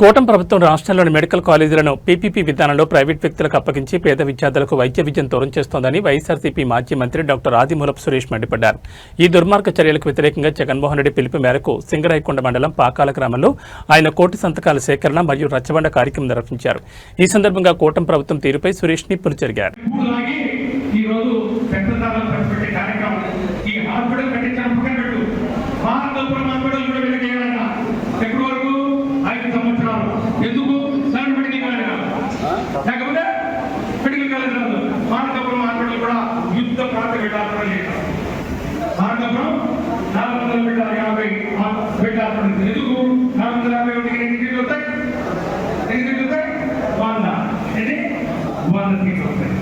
కూటం ప్రభుత్వం రాష్ట్రంలోని మెడికల్ కాలేజీలను పీపీపీ విధానంలో ప్రైవేట్ వ్యక్తులకు అప్పగించి పేద విద్యార్థులకు వైద్య విద్యను దూరం చేస్తోందని వైఎస్ఆర్సీపీ మాజీ మంత్రి డాక్టర్ ఆదిమూలపు సురేష్ మండిపడ్డారు. ఈ దుర్మార్గ చర్యలకు వ్యతిరేకంగా జగన్మోహన్ రెడ్డి పిలుపు మేరకు సింగరాయకొండ మండలం పాకాల గ్రామంలో ఆయన కోటి సంతకాల సేకరణ మరియు రచ్చబండ కార్యక్రమం నిర్వహించారు. ఈ సందర్భంగా కూటం ప్రభుత్వం తీరుపై సురేష్ నిప్పులు జరిగారు బిడ్డ హాస్పిటల్ ఎందుకు నాలుగు వందల యాభై ఒకటికి ఎన్ని సీట్లు వస్తాయి ఎన్ని సీట్లు వస్తాయి వంద ఇది వంద సీట్లు వస్తాయి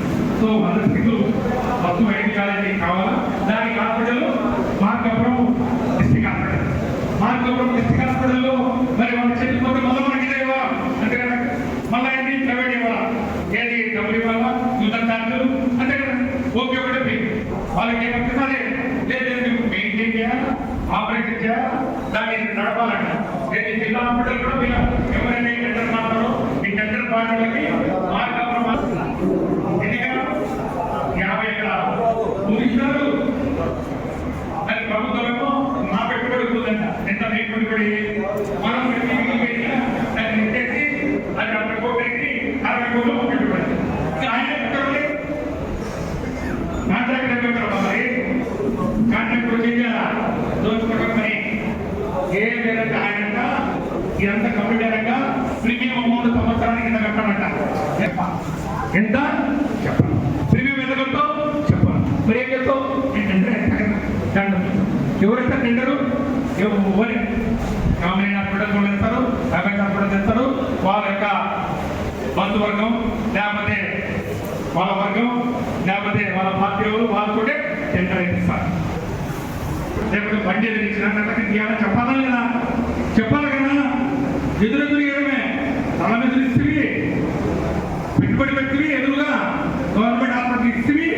చేయాలి? ఆపరేషన్ దాన్ని నడపాలంట. ఏది జిల్లా హాస్పిటల్ కూడా మీరు ఎవరైనా టెండర్ మాట్లాడో ఈ టెండర్ పార్టీలకి మార్కాపురం ఎన్ని యాభై ఎకరాలు. ముగిస్తారు అది ప్రభుత్వమేమో మా పెట్టుబడి ఉంటుందంట. ఎంత మీ పెట్టుబడి? మనం దాన్ని ఎత్తేసి అది అరవై కోట్లు అరవై కోట్లు ఇదంతా కంప్యూటరంగా ప్రీమియం అమౌంట్ సంవత్సరానికి ఇంత కట్టాలంట. ఎంత? చెప్పను ప్రీమియం ఎంత కడతావు? చెప్పను మరి ఏం చెప్తావు ఎవరైతే టెండరు ఎవరి కామన్ హాస్పిటల్ వాళ్ళు ఇస్తారు ప్రైవేట్ హాస్పిటల్ వాళ్ళ యొక్క బంధువర్గం లేకపోతే వాళ్ళ వర్గం లేకపోతే వాళ్ళ పార్టీ వాళ్ళు వాళ్ళతోటే టెండర్ ఇస్తారు లేకపోతే బండి ఎదిరించిన చెప్పాలా లేదా? చెప్పాలి కదా? ఎదురెదురు ఇవ్వడమే తల మీద ఇస్తుంది పెట్టుబడి పెట్టి ఎదురుగా గవర్నమెంట్ హాస్పిటల్ ఇస్తుంది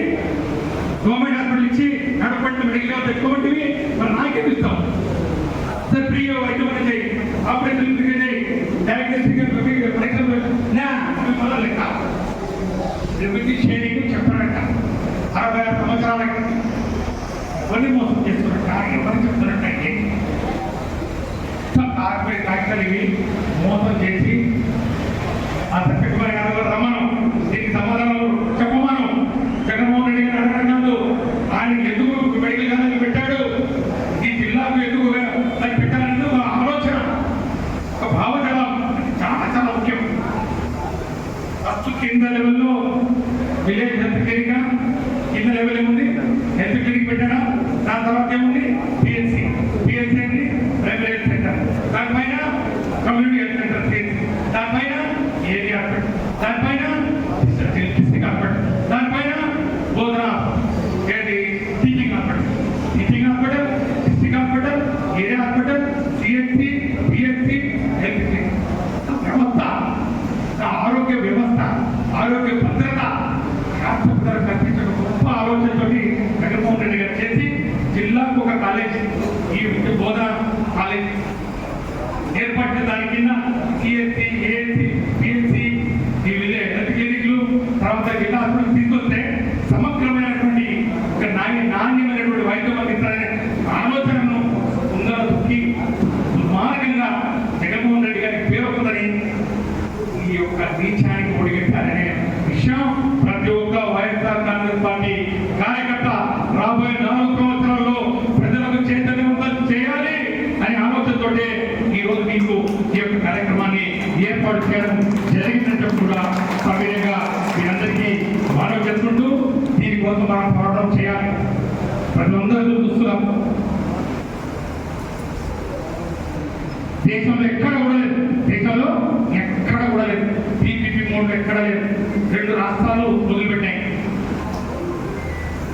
గవర్నమెంట్ హాస్పిటల్ ఇచ్చి నడపడిన మెడికల్ పెట్టుకోమంటివి మరి నాకేం ఇస్తాం సార్ ఫ్రీగా వైద్యం చేయి ఆపరేషన్ ఫ్రీగా చేయి డయాగ్నోస్టిక్ పరీక్షలు నా మళ్ళీ లెక్క. రెవెన్యూ షేరింగ్ చెప్పారట అరవై ఆరు సంవత్సరాలకి. ఎవరిని మోసం చేస్తున్నట్ట ఎవరు చెప్తున్నట్టయితే కార్పొరేట్ ఫ్యాక్టరీ ఇవి మోసం చేసి ఆ సత్యకుమార్ యాదవ్ గారు రమ్మను దీనికి సమాధానాలు చెప్పమను జగన్మోహన్ రెడ్డి గారు అడగడం ఆయన ఎందుకు మెడికల్ కాలేజ్ పెట్టాడు ఈ జిల్లాకు ఎందుకు అది పెట్టాలని ఒక ఆలోచన ఒక భావజాలం చాలా చాలా ముఖ్యం ఫస్ట్ కింద లెవెల్లో విలేజ్ హెల్త్ క్లినిక్ కింద లెవెల్ ఏముంది? హెల్త్ క్లినిక్ పెట్టాడా దాని తర్వాత ఏముంది? పిఎస్సి పిఎస్సి ఏంటి ప్రైమరీ హెల్త్ సెంటర్. దానిపైన కమ్యూనిటీ హెల్త్ సెంటర్ పిఎస్సి దానిపైన ఏరియా దానిపైన డిస్ట్రిక్ట్ హాస్పిటల్ దానిపైన బోధన ఏంటి teaching hospital teaching hospital district hospital area hospital CHC PHC health clinic వ్యవస్థ ఆ ఆరోగ్య వ్యవస్థ ఆరోగ్య భద్రత రాష్ట్ర ప్రజలకు కల్పించిన గొప్ప ఆలోచనతోటి జగన్మోహన్ రెడ్డి గారు చేసి జిల్లాకు ఒక కాలేజ్ ఈ బోధన కాలేజ్ ఏర్పడిన దాని కింద సిఎస్సి ఏఎస్సి బిఎస్సి ఈ విధంగా క్లినిక్లు తర్వాత జిల్లా తీసుకొస్తే సమగ్రమైనటువంటి ఒక నాణ్య నాణ్యమైనటువంటి వైద్యం అందిస్తారనే ఆలోచనను ముందర తొక్కి దుర్మార్గంగా జగన్మోహన్ రెడ్డి గారికి పేరు ఈ యొక్క నీచానికి ఒడిగట్టారనే విషయం ప్రతి ఒక్క వైఎస్ఆర్ కాంగ్రెస్ పార్టీ కార్యకర్త ఏర్పాటు చేయడం జరిగిందంటే కూడా సవినయంగా మీరందరికీ మనవి చేసుకుంటూ దీనికోసం మనం పోరాటం చేయాలి. ప్రజలందరూ ఎదురు చూస్తున్నాం. దేశంలో ఎక్కడ కూడా లేదు. దేశంలో ఎక్కడ కూడా లేదు. పీపీపీ మోడ్ ఎక్కడ లేదు. రెండు రాష్ట్రాలు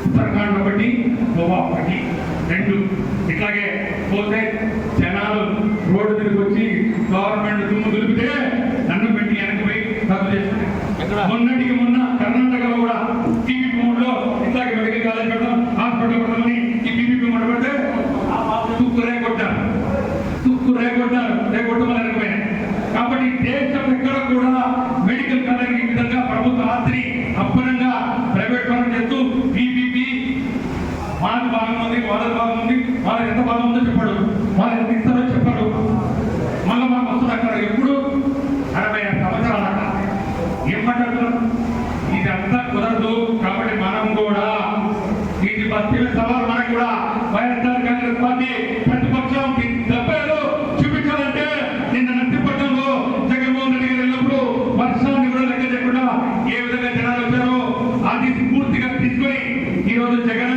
ఉత్తరాఖండ్ ఒకటి గోవా ఒకటి. రెండు ఇట్లాగే పోతే జనాలు రోడ్డు తిరిగి వచ్చి గవర్నమెంట్ దుమ్ము దులిపితే నన్ను పెట్టి వెనక్కి పోయి తప్పు చేస్తారు. మొన్నటికి మొన్న కర్ణాటకలో కూడా టీవీపీ మూడులో ఇట్లాగే మెడికల్ కాలేజ్ పెట్టడం హాస్పిటల్ పెట్టమని ఈ టీవీపీ మూడు పెడితే తుక్కు రేగొట్టారు. తుక్కు రేగొట్టారు. రేగొట్టమని అనిపోయాయి కాబట్టి దేశం ఎక్కడ కూడా మెడికల్ కాలేజ్ విధంగా ప్రభుత్వ ఆస్తిని అప్ప సివిల్ సభలు మనకు కూడా వైఎస్ఆర్ కాంగ్రెస్ పార్టీ ప్రతిపక్షం డెబ్బైలు చూపించాలంటే నిన్న నర్సీపట్నంలో జగన్మోహన్ రెడ్డి గారు వెళ్ళినప్పుడు కూడా లెక్క చేయకుండా ఏ విధంగా జనాలు అది పూర్తిగా తీసుకొని ఈరోజు జగన్